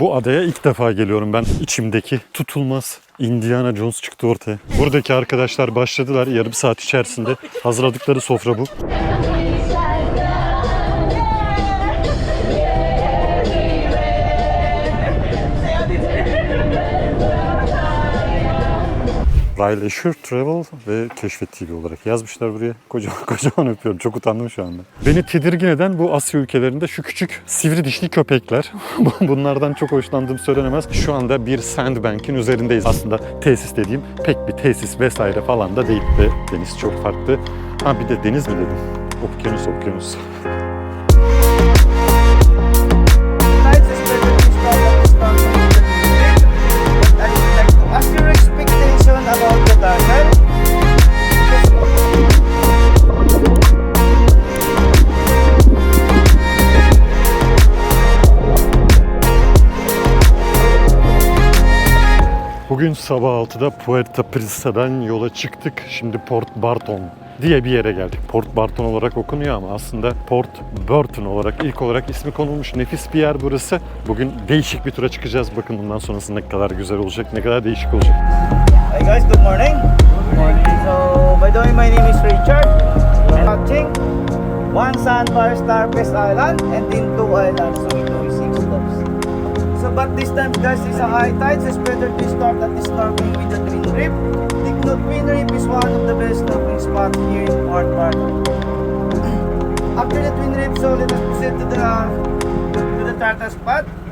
Bu adaya ilk defa geliyorum ben. İçimdeki tutulmaz Indiana Jones çıktı ortaya. Buradaki arkadaşlar başladılar yarım saat içerisinde. Hazırladıkları sofra bu. Riley Leisure Travel ve Keşfet TV olarak yazmışlar buraya. Kocaman kocaman öpüyorum. Çok utandım şu anda. Beni tedirgin eden bu Asya ülkelerinde şu küçük sivri dişli köpekler. Bunlardan çok hoşlandığım söylenemez. Şu anda bir sandbank'in üzerindeyiz. Aslında tesis dediğim pek bir tesis vesaire falan da değil. Ve deniz çok farklı. Ha bir de deniz mi dedim? Okyanus okyanus. Bugün sabah 6'da Puerto Princa'dan yola çıktık. Şimdi Port Barton diye bir yere geldik. Port Barton olarak okunuyor ama aslında Port Burton olarak ilk olarak ismi konulmuş nefis bir yer burası. Bugün değişik bir tura çıkacağız. Bakın bundan sonrası ne kadar güzel olacak, ne kadar değişik olacak. Hi guys, good morning. Good morning. So, by the way, my name is Richard. Watching one Sandbar Starfish Island and then two islands. So, but this time, guys, is a high tide. So, it's better to start at starting with the Twin Reef. The Twin Reef is one of the best snorkeling spots here in Port Barton. After the Twin Reef, so let us proceed to the to the Tartar spot.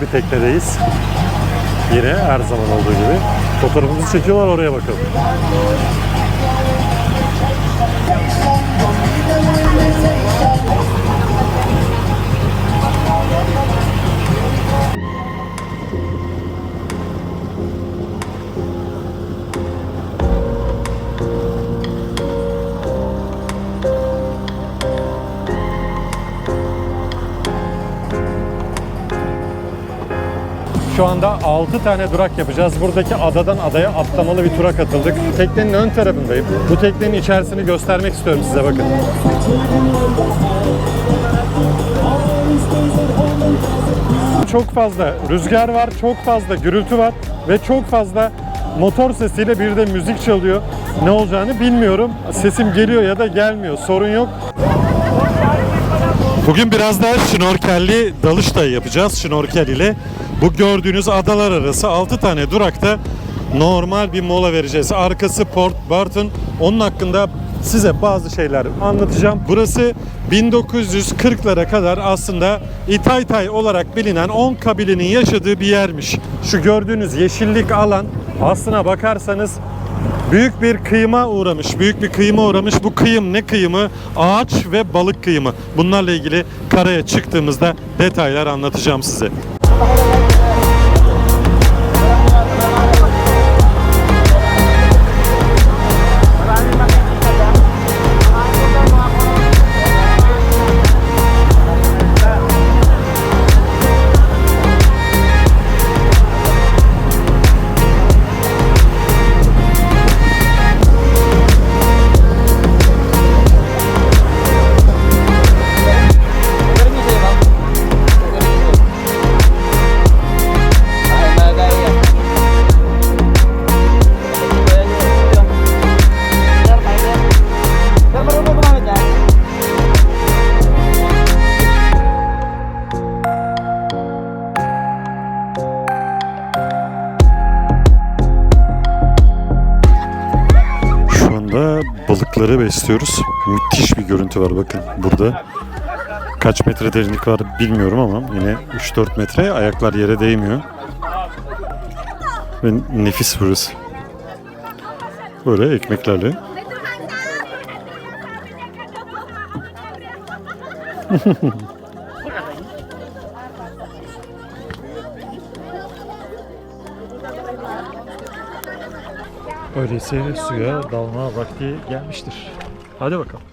Bir teknedeyiz. Yine her zaman olduğu gibi. Fotoğrafımızı çekiyorlar oraya bakalım. 6 tane durak yapacağız. Buradaki adadan adaya atlamalı bir tura katıldık. Teknenin ön tarafındayım. Bu teknenin içerisini göstermek istiyorum size bakın. Çok fazla rüzgar var, çok fazla gürültü var ve çok fazla motor sesiyle bir de müzik çalıyor. Ne olacağını bilmiyorum. Sesim geliyor ya da gelmiyor. Sorun yok. Bugün biraz daha şnorkelli dalış da yapacağız şnorkel ile. Bu gördüğünüz adalar arası 6 tane durakta normal bir mola vereceğiz. Arkası Port Barton. Onun hakkında size bazı şeyler anlatacağım. Burası 1940'lara kadar aslında İtaytay olarak bilinen 10 kabilenin yaşadığı bir yermiş. Şu gördüğünüz yeşillik alan aslına bakarsanız Büyük bir kıyıma uğramış. Büyük bir kıyıma uğramış. Bu kıyım ne kıyımı? Ağaç ve balık kıyımı. Bunlarla ilgili karaya çıktığımızda detaylar anlatacağım size. Balıkları besliyoruz. Müthiş bir görüntü var bakın burada. Kaç metre derinlik var bilmiyorum ama yine 3-4 metre ayaklar yere değmiyor. Ve nefis burası. Böyle ekmeklerle. Öyleyse suya dalma vakti gelmiştir. Hadi bakalım.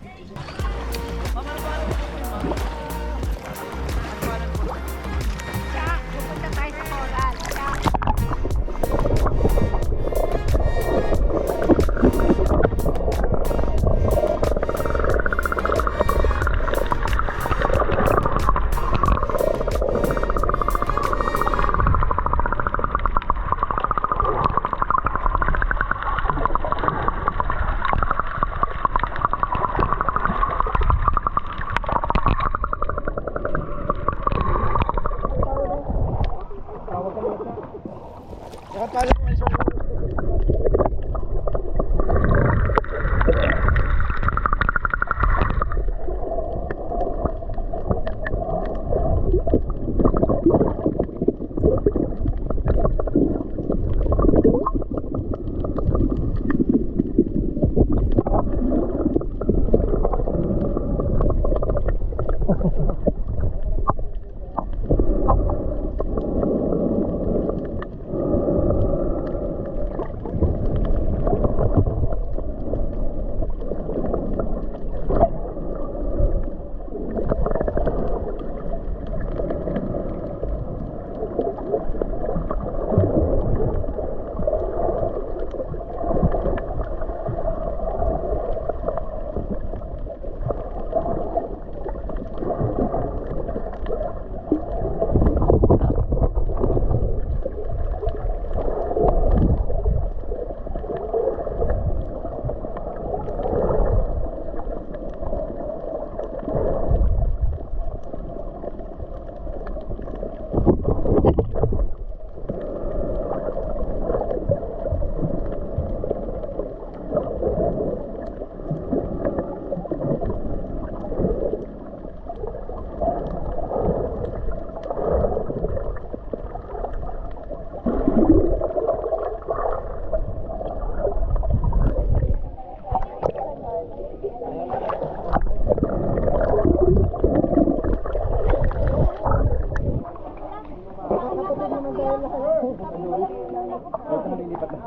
Huwag ka nalilipat na.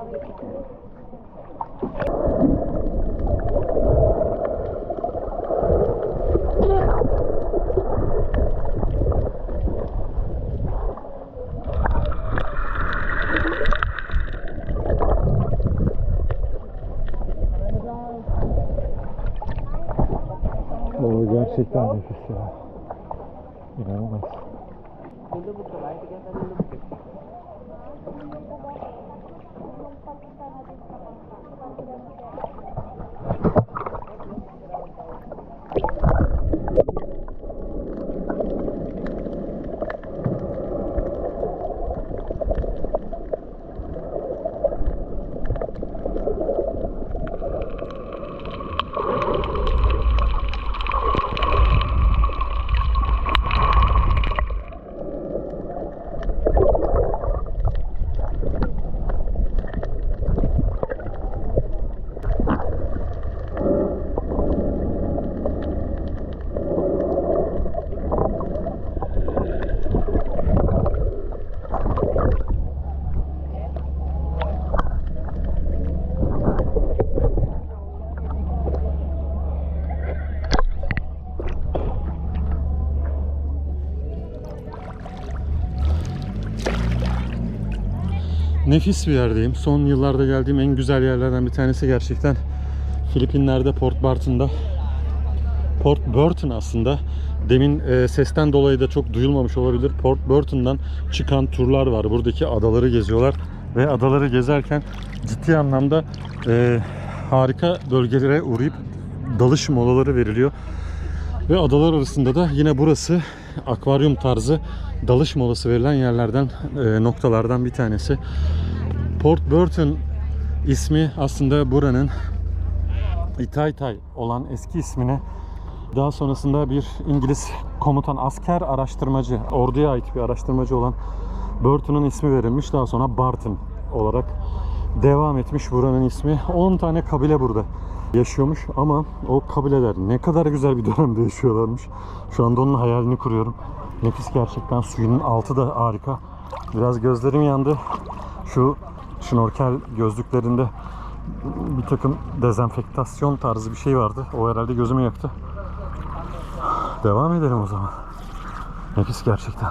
O gerçekten nefis ya. İnanılmaz. Burada bu kolaydı gerçekten. Nefis bir yerdeyim. Son yıllarda geldiğim en güzel yerlerden bir tanesi gerçekten Filipinler'de Port Barton'da. Port Burton aslında. Demin e, sesten dolayı da çok duyulmamış olabilir. Port Burton'dan çıkan turlar var. Buradaki adaları geziyorlar ve adaları gezerken ciddi anlamda e, harika bölgelere uğrayıp dalış molaları veriliyor. Ve adalar arasında da yine burası akvaryum tarzı dalış molası verilen yerlerden, e, noktalardan bir tanesi. Port Burton ismi aslında buranın İtaytay olan eski ismini daha sonrasında bir İngiliz komutan, asker araştırmacı, orduya ait bir araştırmacı olan Burton'un ismi verilmiş. Daha sonra Barton olarak devam etmiş buranın ismi. 10 tane kabile burada yaşıyormuş ama o kabileler ne kadar güzel bir dönemde yaşıyorlarmış. Şu anda onun hayalini kuruyorum. Nefis gerçekten suyun altı da harika. Biraz gözlerim yandı. Şu şnorkel gözlüklerinde bir takım dezenfektasyon tarzı bir şey vardı. O herhalde gözümü yaktı. Devam edelim o zaman. Nefis gerçekten.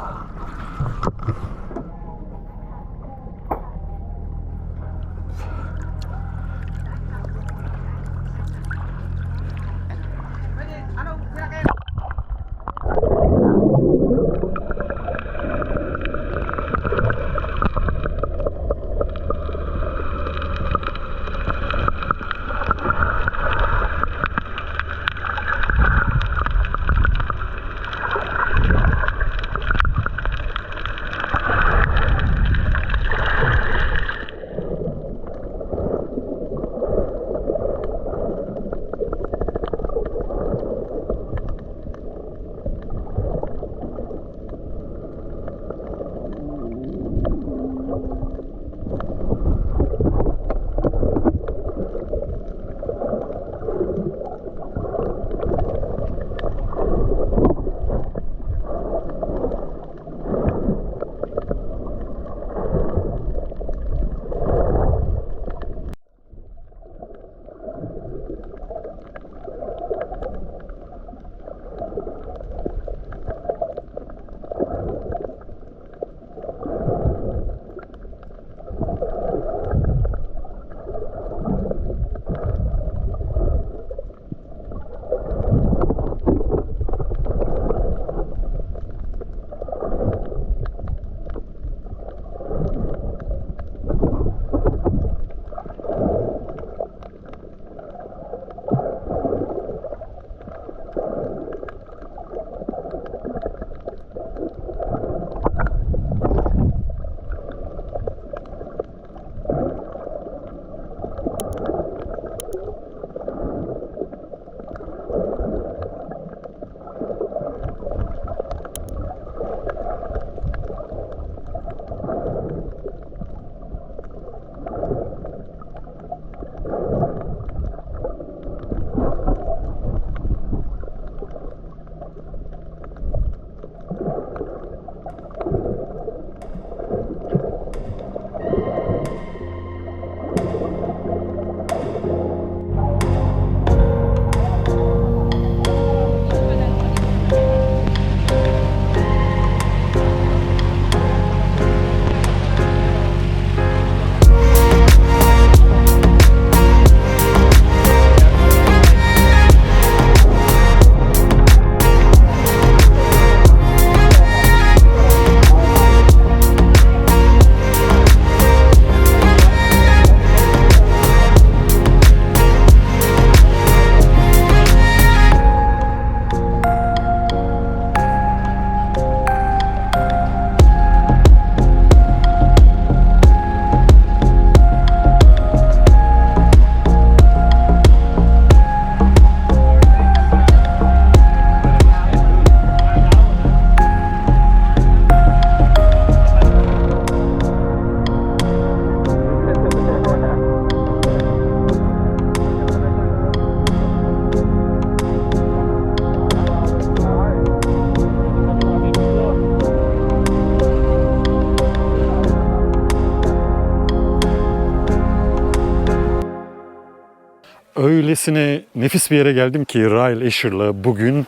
Öylesine nefis bir yere geldim ki Ryle Asher'la bugün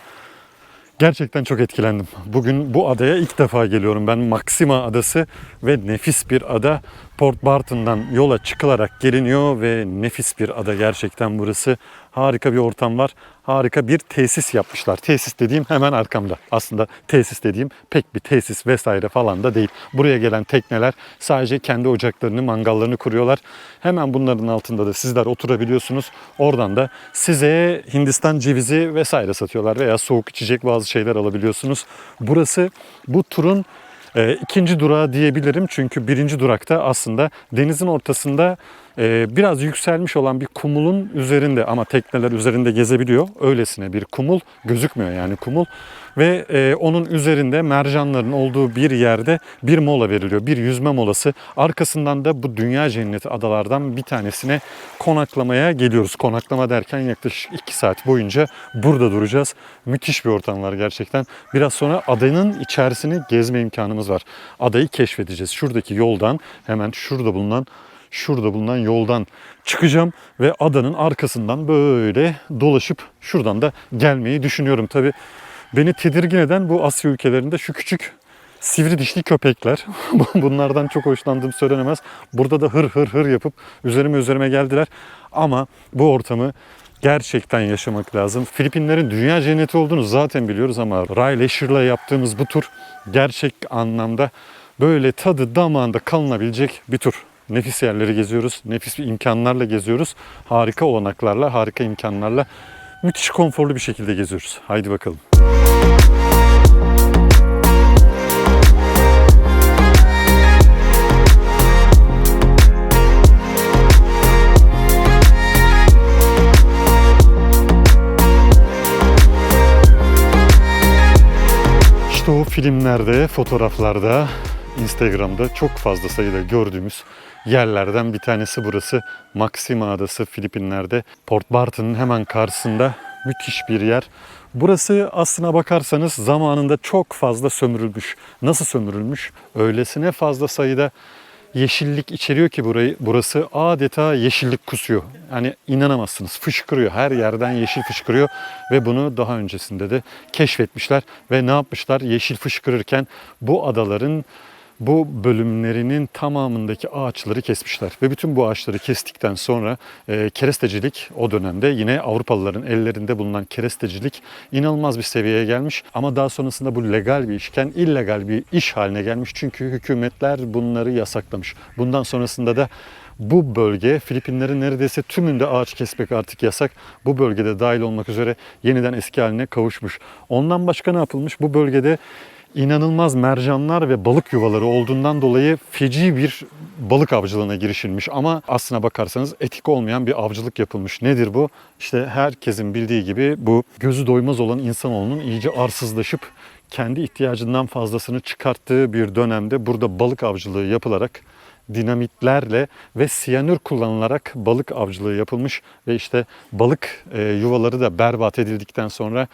gerçekten çok etkilendim. Bugün bu adaya ilk defa geliyorum ben Maxima Adası ve nefis bir ada. Port Barton'dan yola çıkılarak geliniyor ve nefis bir ada gerçekten burası. Harika bir ortam var. Harika bir tesis yapmışlar. Tesis dediğim hemen arkamda. Aslında tesis dediğim pek bir tesis vesaire falan da değil. Buraya gelen tekneler sadece kendi ocaklarını, mangallarını kuruyorlar. Hemen bunların altında da sizler oturabiliyorsunuz. Oradan da size Hindistan cevizi vesaire satıyorlar veya soğuk içecek bazı şeyler alabiliyorsunuz. Burası bu turun e, ikinci durağı diyebilirim çünkü birinci durakta aslında denizin ortasında biraz yükselmiş olan bir kumulun üzerinde ama tekneler üzerinde gezebiliyor. Öylesine bir kumul gözükmüyor yani kumul ve e, onun üzerinde mercanların olduğu bir yerde bir mola veriliyor. Bir yüzme molası. Arkasından da bu dünya cenneti adalardan bir tanesine konaklamaya geliyoruz. Konaklama derken yaklaşık 2 saat boyunca burada duracağız. Müthiş bir ortam var gerçekten. Biraz sonra adanın içerisini gezme imkanımız var. Adayı keşfedeceğiz. Şuradaki yoldan hemen şurada bulunan şurada bulunan yoldan çıkacağım ve adanın arkasından böyle dolaşıp şuradan da gelmeyi düşünüyorum. Tabi beni tedirgin eden bu Asya ülkelerinde şu küçük sivri dişli köpekler. Bunlardan çok hoşlandığım söylenemez. Burada da hır hır hır yapıp üzerime üzerime geldiler. Ama bu ortamı gerçekten yaşamak lazım. Filipinlerin dünya cenneti olduğunu zaten biliyoruz ama Ray Leisure'la yaptığımız bu tur gerçek anlamda böyle tadı damağında kalınabilecek bir tur. Nefis yerleri geziyoruz, nefis bir imkanlarla geziyoruz. Harika olanaklarla, harika imkanlarla müthiş konforlu bir şekilde geziyoruz. Haydi bakalım. İşte o filmlerde, fotoğraflarda, Instagram'da çok fazla sayıda gördüğümüz yerlerden bir tanesi burası. Maxima Adası Filipinler'de. Port Barton'un hemen karşısında müthiş bir yer. Burası aslına bakarsanız zamanında çok fazla sömürülmüş. Nasıl sömürülmüş? Öylesine fazla sayıda yeşillik içeriyor ki burayı burası adeta yeşillik kusuyor. Yani inanamazsınız. Fışkırıyor. Her yerden yeşil fışkırıyor ve bunu daha öncesinde de keşfetmişler ve ne yapmışlar? Yeşil fışkırırken bu adaların bu bölümlerinin tamamındaki ağaçları kesmişler. Ve bütün bu ağaçları kestikten sonra e, kerestecilik o dönemde yine Avrupalıların ellerinde bulunan kerestecilik inanılmaz bir seviyeye gelmiş. Ama daha sonrasında bu legal bir işken illegal bir iş haline gelmiş. Çünkü hükümetler bunları yasaklamış. Bundan sonrasında da bu bölge Filipinlerin neredeyse tümünde ağaç kesmek artık yasak. Bu bölgede dahil olmak üzere yeniden eski haline kavuşmuş. Ondan başka ne yapılmış? Bu bölgede inanılmaz mercanlar ve balık yuvaları olduğundan dolayı feci bir balık avcılığına girişilmiş. Ama aslına bakarsanız etik olmayan bir avcılık yapılmış. Nedir bu? İşte herkesin bildiği gibi bu gözü doymaz olan insanoğlunun iyice arsızlaşıp kendi ihtiyacından fazlasını çıkarttığı bir dönemde burada balık avcılığı yapılarak dinamitlerle ve siyanür kullanılarak balık avcılığı yapılmış ve işte balık e, yuvaları da berbat edildikten sonra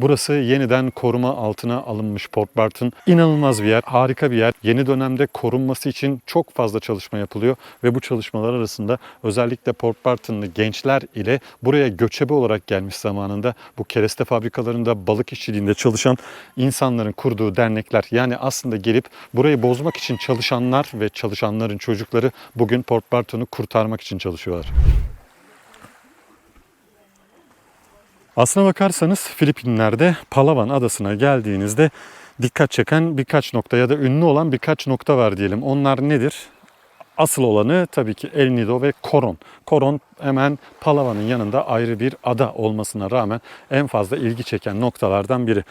burası yeniden koruma altına alınmış Port Barton. İnanılmaz bir yer, harika bir yer. Yeni dönemde korunması için çok fazla çalışma yapılıyor ve bu çalışmalar arasında özellikle Port Barton'lı gençler ile buraya göçebe olarak gelmiş zamanında bu kereste fabrikalarında balık işçiliğinde çalışan insanların kurduğu dernekler yani aslında gelip burayı bozmak için çalışanlar ve çalışanların çocukları bugün Port Barton'u kurtarmak için çalışıyorlar. Aslına bakarsanız Filipinler'de Palawan adasına geldiğinizde dikkat çeken birkaç nokta ya da ünlü olan birkaç nokta var diyelim. Onlar nedir? Asıl olanı tabii ki El Nido ve Coron. Coron hemen Palawan'ın yanında ayrı bir ada olmasına rağmen en fazla ilgi çeken noktalardan biri.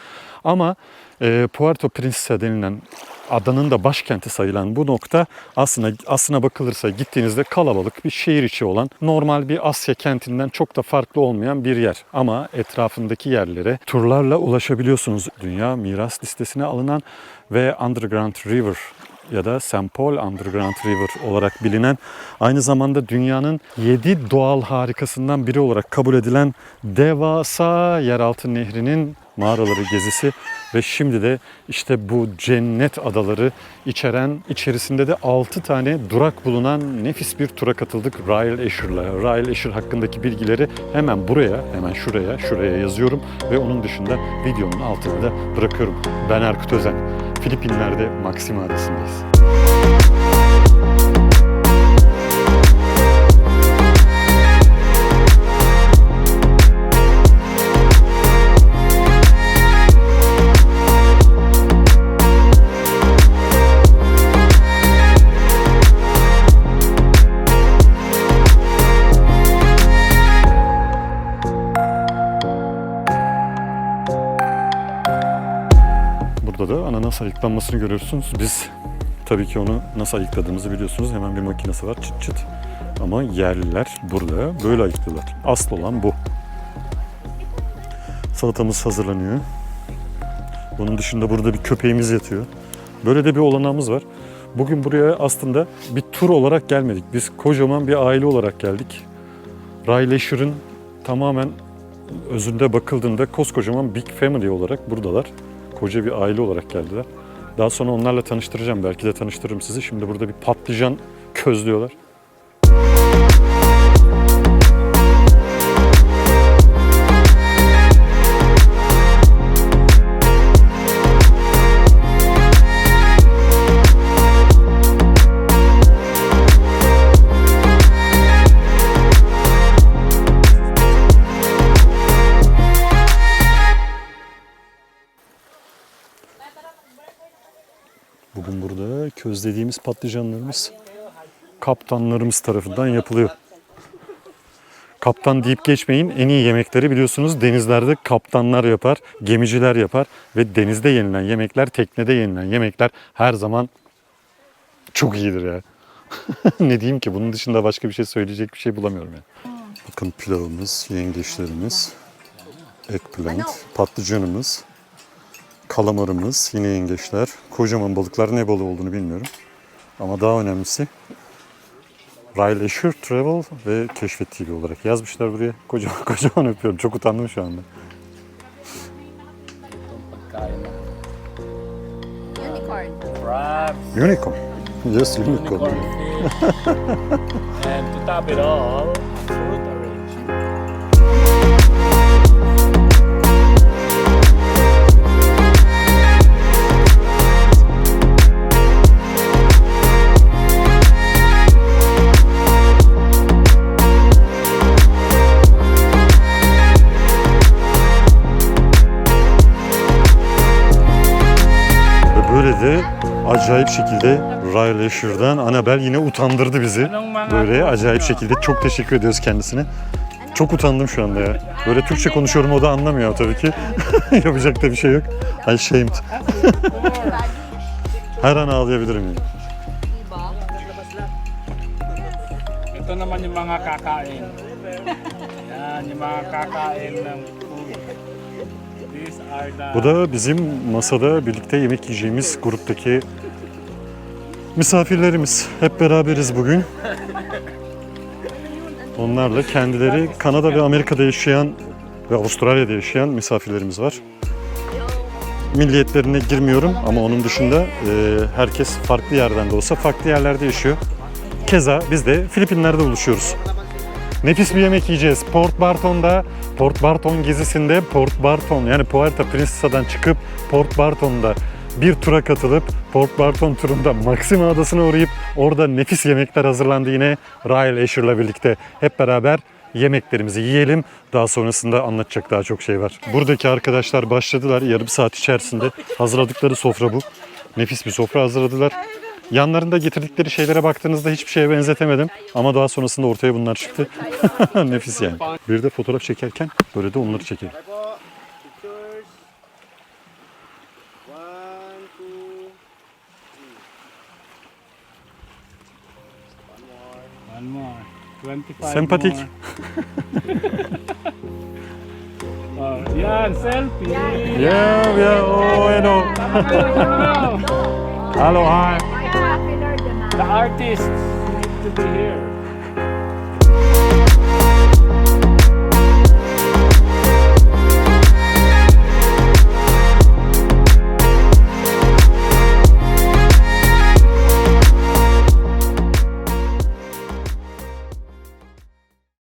Ama e, Puerto Princesa denilen adanın da başkenti sayılan bu nokta aslında aslına bakılırsa gittiğinizde kalabalık bir şehir içi olan normal bir Asya kentinden çok da farklı olmayan bir yer. Ama etrafındaki yerlere turlarla ulaşabiliyorsunuz. Dünya miras listesine alınan ve Underground River ya da St. Paul Underground River olarak bilinen aynı zamanda dünyanın 7 doğal harikasından biri olarak kabul edilen devasa yeraltı nehrinin mağaraları gezisi ve şimdi de işte bu cennet adaları içeren içerisinde de 6 tane durak bulunan nefis bir tura katıldık Ryle Asher'la. Ryle Asher hakkındaki bilgileri hemen buraya, hemen şuraya, şuraya yazıyorum ve onun dışında videonun altına da bırakıyorum. Ben Erkut Özen. Filipinler'de Maxima Adası'ndayız. Burada da ananas ayıklanmasını görüyorsunuz. Biz tabii ki onu nasıl ayıkladığımızı biliyorsunuz. Hemen bir makinesi var çıt çıt. Ama yerliler burada böyle ayıklıyorlar. Asıl olan bu. Salatamız hazırlanıyor. Bunun dışında burada bir köpeğimiz yatıyor. Böyle de bir olanağımız var. Bugün buraya aslında bir tur olarak gelmedik. Biz kocaman bir aile olarak geldik. Ray Leisure'ın tamamen özünde bakıldığında koskocaman Big Family olarak buradalar. Koca bir aile olarak geldiler. Daha sonra onlarla tanıştıracağım. Belki de tanıştırırım sizi. Şimdi burada bir patlıcan közlüyorlar. Bugün közlediğimiz patlıcanlarımız kaptanlarımız tarafından yapılıyor. Kaptan deyip geçmeyin. En iyi yemekleri biliyorsunuz denizlerde kaptanlar yapar, gemiciler yapar ve denizde yenilen yemekler, teknede yenilen yemekler her zaman çok iyidir ya. ne diyeyim ki bunun dışında başka bir şey söyleyecek bir şey bulamıyorum ya. Bakın pilavımız, yengeçlerimiz, eggplant, patlıcanımız, kalamarımız, yine yengeçler. Kocaman balıklar ne balığı olduğunu bilmiyorum. Ama daha önemlisi Ray Leisure Travel ve Keşfet TV olarak yazmışlar buraya. Kocaman kocaman öpüyorum. Çok utandım şu anda. Unicorn. Unicorn. Yes, unicorn. unicorn and to top it all, De acayip şekilde Ray Leisure'dan Annabel yine utandırdı bizi. Böyle acayip şekilde çok teşekkür ediyoruz kendisine. Çok utandım şu anda ya. Böyle Türkçe konuşuyorum o da anlamıyor tabii ki. Yapacak da bir şey yok. I shamed. Her an ağlayabilirim yani. Ito naman yung mga kakain. Yan, yung mga kakain ng Bu da bizim masada birlikte yemek yiyeceğimiz gruptaki misafirlerimiz. Hep beraberiz bugün. Onlarla kendileri Kanada ve Amerika'da yaşayan ve Avustralya'da yaşayan misafirlerimiz var. Milliyetlerine girmiyorum ama onun dışında e, herkes farklı yerden de olsa farklı yerlerde yaşıyor. Keza biz de Filipinler'de buluşuyoruz. Nefis bir yemek yiyeceğiz. Port Barton'da, Port Barton gezisinde Port Barton yani Puerto Princesa'dan çıkıp Port Barton'da bir tura katılıp Port Barton turunda Maxima Adası'na uğrayıp orada nefis yemekler hazırlandı yine Ryle Asher'la birlikte. Hep beraber yemeklerimizi yiyelim. Daha sonrasında anlatacak daha çok şey var. Buradaki arkadaşlar başladılar. Yarım saat içerisinde hazırladıkları sofra bu. Nefis bir sofra hazırladılar. Yanlarında getirdikleri şeylere baktığınızda hiçbir şeye benzetemedim. Ama daha sonrasında ortaya bunlar çıktı. Nefis yani. Bir de fotoğraf çekerken böyle de onları çekelim. Pictures. One, two, One more. 25 Sempatik. yan, selfie. Yeah, yeah, oh, I know. Hello, hi. The artists need to be here.